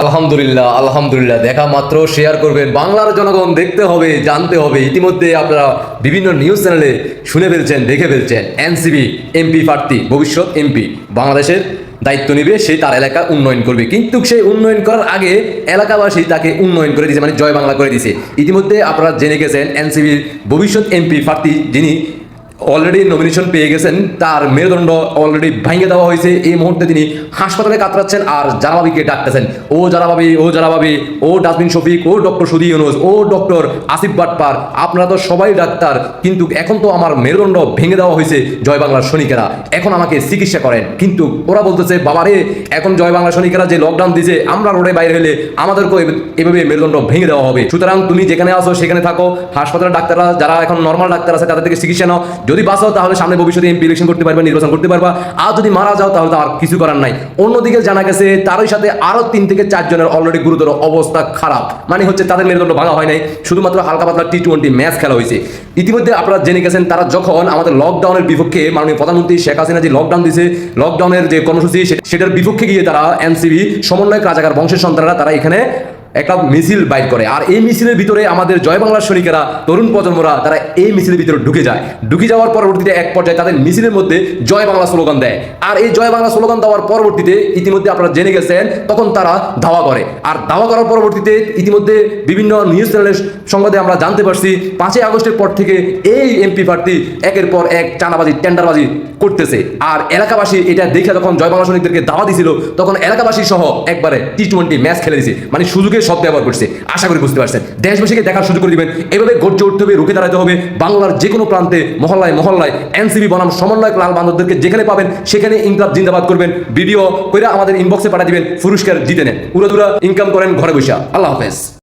আলহামদুলিল্লাহ আলহামদুলিল্লাহ। দেখা মাত্র শেয়ার করবেন। বাংলার জনগণ দেখতে হবে, জানতে হবে। ইতিমধ্যে আপনারা বিভিন্ন নিউজ চ্যানেলে শুনে ফেলছেন, দেখে ফেলছেন। এনসিবি এমপি প্রার্থী, ভবিষ্যৎ এমপি বাংলাদেশের দায়িত্ব নেবে, সে তার এলাকা উন্নয়ন করবে। কিন্তু সেই উন্নয়ন করার আগে এলাকাবাসী তাকে উন্নয়ন করে দিয়েছে মানে জয় বাংলা করে দিয়েছে। ইতিমধ্যে আপনারা জেনে গেছেন এনসিবির ভবিষ্যৎ এমপি প্রার্থী যিনি অলরেডি নমিনেশন পেয়ে গেছেন, তার মেরুদণ্ড অলরেডি ভেঙে দেওয়া হয়েছে। এই মুহূর্তে তিনি হাসপাতালে কাতরাচ্ছেন আর জারাবাবিকে ডাকতেছেন। ও জারাবাবি ও জারাবাবি ও ডাস্টবিন শফিক, ও ডক্টর সুদি ইউনুস, ও ডক্টর আসিফ বাটপার, আপনারা তো সবাই ডাক্তার, কিন্তু এখন তো আমার মেরুদণ্ড ভেঙে দেওয়া হয়েছে জয় বাংলার সৈনিকেরা। এখন আমাকে চিকিৎসা করেন। কিন্তু ওরা বলতেছে, বাবারে, এখন জয় বাংলা সৈনিকেরা যে লকডাউন দিয়েছে, আমরা রোডে বাইরে হলে আমাদেরকেও এভ- এভাবে মেরুদণ্ড ভেঙে দেওয়া হবে। সুতরাং তুমি যেখানে আসো সেখানে থাকো। হাসপাতালের ডাক্তাররা, যারা এখন নর্মাল ডাক্তার আছে, তাদের থেকে চিকিৎসা নাও। যদি বাঁচো তাহলে সামনে ভবিষ্যতে এমপি ইলেকশন করতে পারবে, নির্বাচন করতে পারবা। আর যদি মারা যাও তাহলে আর কিছু করার নাই। অন্যদিকে জানা গেছে, তারই সাথে আরও তিন থেকে চারজনের অলরেডি গুরুতর অবস্থা খারাপ। মানে হচ্ছে তাদের মেরুদণ্ড ভাঙা হয় নাই, শুধুমাত্র হালকা পাতলা টি টোয়েন্টি ম্যাচ খেলা হয়েছে। ইতিমধ্যে আপনারা জেনে গেছেন, তারা যখন আমাদের লকডাউনের বিপক্ষে মাননীয় প্রধানমন্ত্রী শেখ হাসিনা যে লকডাউন দিয়েছে লকডাউনের যে কর্মসূচি সেটার বিপক্ষে গিয়ে তারা এনসিবি সমন্বয়ক রাজাকার বংশের সন্তানরা তারা এখানে একটা মিছিল বাইর করে। আর এই মিছিলের ভিতরে আমাদের জয় বাংলার সৈনিকেরা, তরুণ প্রজন্মরা, তারা এই মিছিলের ভিতরে ঢুকে যায়। ঢুকে যাওয়ার পরবর্তীতে এক পর্যায়ে তাদের মিছিলের মধ্যে জয় বাংলা স্লোগান দেয়। আর এই জয় বাংলা স্লোগান দেওয়ার পরবর্তীতে ইতিমধ্যে আপনারা জেনে গেছেন, তখন তারা ধাওয়া করে। আর ধাওয়া করার পরবর্তীতে ইতিমধ্যে বিভিন্ন নিউজ চ্যানেলের সংবাদে আমরা জানতে পারছি, পাঁচই আগস্টের পর থেকে এই এমপি প্রার্থী একের পর এক চাঁদাবাজি টেন্ডারবাজি করতেছে। আর এলাকাবাসী এটা দেখে যখন জয় বাংলা সৈনিকদেরকে দাওয়া দিছিল, তখন এলাকাবাসী সহ একবারে টি টোয়েন্টি ম্যাচ খেলে দিয়েছে মানে সুযোগের সব ব্যবহার করছে। আশা করি বুঝতে পারছেন। দেশবাসীকে দেখার সুযোগ করে দিবেন। এভাবে গর্জে উঠতে হবে, রুখে দাঁড়াতে হবে। বাংলার যে কোনো প্রান্তে, মহল্লায় মহল্লায় এনসিবি বনাম সমন্বয়ক লাল বান্ধবদেরকে যেখানে পাবেন, সেখানে ইনকাম জিন্দাবাদ করবেন। ভিডিও কইরা আমাদের ইনবক্সে পাঠিয়ে দিবেন। পুরস্কার জিতে নেন। উড়াদুরা ইনকাম করেন, ঘরে বসে আল্লাহ হাফেজ।